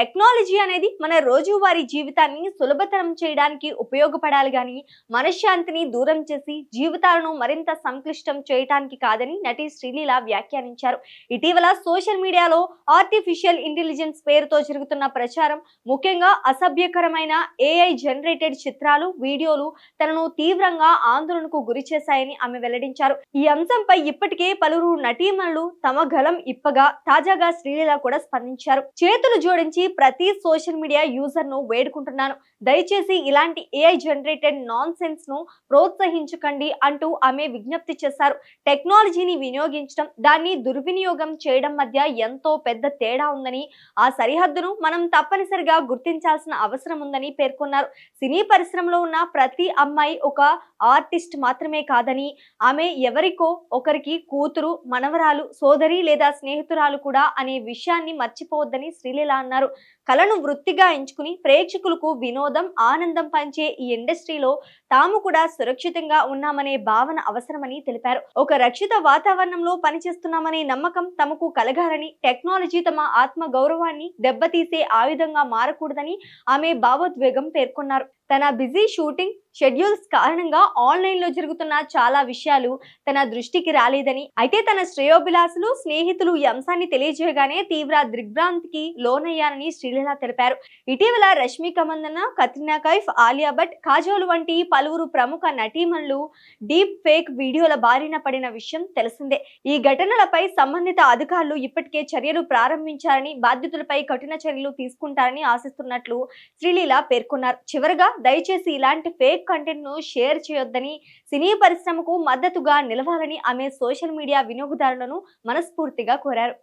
Technology అనేది మన రోజువారీ జీవితాన్ని సులభతరం చేయడానికి ఉపయోగపడాలి కానీ మనశ్శాంతిని దూరం చేసి జీవితాలను మరింత సంక్లిష్టం చేయటానికి కాదని నటి శ్రీలీల వ్యాఖ్యానించారు. ఇటీవల సోషల్ మీడియాలో ఆర్టిఫిషియల్ ఇంటెలిజెన్స్ పేరుతో జరుగుతున్న ప్రచారం ముఖ్యంగా అసభ్యకరమైన ఏఐ జనరేటెడ్ చిత్రాలు వీడియోలు తనను తీవ్రంగా ఆందోళనకు గురి చేశాయని ఆమె వెల్లడించారు. ఈ అంశంపై ఇప్పటికే పలువురు నటీమణులు తమ గలం ఇప్పగా తాజాగా శ్రీలీల కూడా స్పందించారు. చేతులు జోడించి ప్రతి సోషల్ మీడియా యూజర్ను వేడుకుంటున్నాను. దయచేసి ఇలాంటి ఏఐ జనరేటెడ్ నాన్ సెన్స్ను ప్రోత్సహించకండి అంటూ ఆమె విజ్ఞప్తి చేశారు. టెక్నాలజీని వినియోగించడం దాన్ని దుర్వినియోగం చేయడం మధ్య ఎంతో పెద్ద తేడా ఉందని ఆ సరిహద్దును మనం తప్పనిసరిగా గుర్తించాల్సిన అవసరం ఉందని పేర్కొన్నారు. సినీ పరిశ్రమలో ఉన్న ప్రతి అమ్మాయి ఒక ఆర్టిస్ట్ మాత్రమే కాదని ఆమె ఎవరికో ఒకరికి కూతురు మనవరాలు సోదరి లేదా స్నేహితురాలు కూడా అనే విషయాన్ని మర్చిపోవద్దని శ్రీలీల అన్నారు. కళను వృత్తిగా ఎంచుకుని ప్రేక్షకులకు వినోదం ఆనందం పంచే ఈ ఇండస్ట్రీలో తాము కూడా సురక్షితంగా ఉన్నామనే భావన అవసరమని తెలిపారు. ఒక రక్షిత వాతావరణంలో పనిచేస్తున్నామనే నమ్మకం తమకు కలగాలని టెక్నాలజీ తమ ఆత్మ గౌరవాన్ని దెబ్బతీసే ఆయుధంగా మారకూడదని ఆమె భావోద్వేగం పేర్కొన్నారు. తన బిజీ షూటింగ్ షెడ్యూల్స్ కారణంగా ఆన్లైన్లో జరుగుతున్న చాలా విషయాలు తన దృష్టికి రాలేదని అయితే తన శ్రేయోభిలాసులు స్నేహితులు ఈ అంశాన్ని తెలియజేయగానే తీవ్ర దిగ్భ్రాంతికి లోనయ్యానని శ్రీలీల తెలిపారు. ఇటీవల రష్మిక మందన కత్రినా కైఫ్ ఆలియా భట్ కాజోల్ వంటి పలువురు ప్రముఖ నటీమణులు డీప్ ఫేక్ వీడియోల బారిన పడిన విషయం తెలిసిందే. ఈ ఘటనలపై సంబంధిత అధికారులు ఇప్పటికే చర్యలు ప్రారంభించారని బాధ్యతలపై కఠిన చర్యలు తీసుకుంటారని ఆశిస్తున్నట్లు శ్రీలీల పేర్కొన్నారు. చివరగా దయచేసి ఇలాంటి ఫేక్ కంటెంట్ను షేర్ చేయొద్దని సినీ పరిశ్రమకు మద్దతుగా నిలవాలని ఆమె సోషల్ మీడియా వినియోగదారులను మనస్ఫూర్తిగా కోరారు.